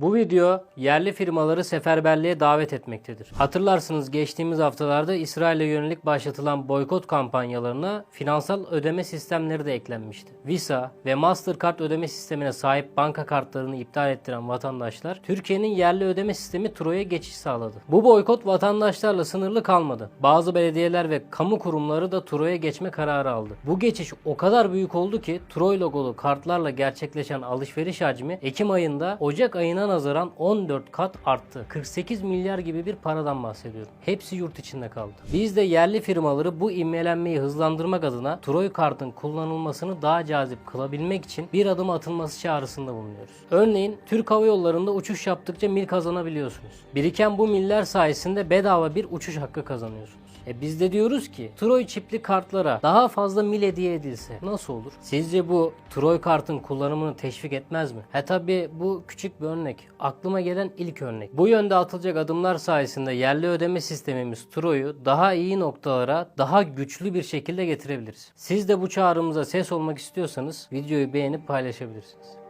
Bu video yerli firmaları seferberliğe davet etmektedir. Hatırlarsınız geçtiğimiz haftalarda İsrail'e yönelik başlatılan boykot kampanyalarına finansal ödeme sistemleri de eklenmişti. Visa ve Mastercard ödeme sistemine sahip banka kartlarını iptal ettiren vatandaşlar Türkiye'nin yerli ödeme sistemi Tro'ya geçiş sağladı. Bu boykot vatandaşlarla sınırlı kalmadı. Bazı belediyeler ve kamu kurumları da Tro'ya geçme kararı aldı. Bu geçiş o kadar büyük oldu ki Troy logolu kartlarla gerçekleşen alışveriş hacmi Ekim ayında Ocak ayına nazaran 14 kat arttı. 48 milyar gibi bir paradan bahsediyorum. Hepsi yurt içinde kaldı. Biz de yerli firmaları bu ivmelenmeyi hızlandırmak adına Troy kartın kullanılmasını daha cazip kılabilmek için bir adım atılması çağrısında bulunuyoruz. Örneğin Türk Hava Yolları'nda uçuş yaptıkça mil kazanabiliyorsunuz. Biriken bu miller sayesinde bedava bir uçuş hakkı kazanıyorsunuz. E biz de diyoruz ki Troy çipli kartlara daha fazla mil hediye edilse nasıl olur? Sizce bu Troy kartın kullanımını teşvik etmez mi? He tabi bu küçük bir örnek. Aklıma gelen ilk örnek. Bu yönde atılacak adımlar sayesinde yerli ödeme sistemimiz Troy'u daha iyi noktalara daha güçlü bir şekilde getirebiliriz. Siz de bu çağrımıza ses olmak istiyorsanız videoyu beğenip paylaşabilirsiniz.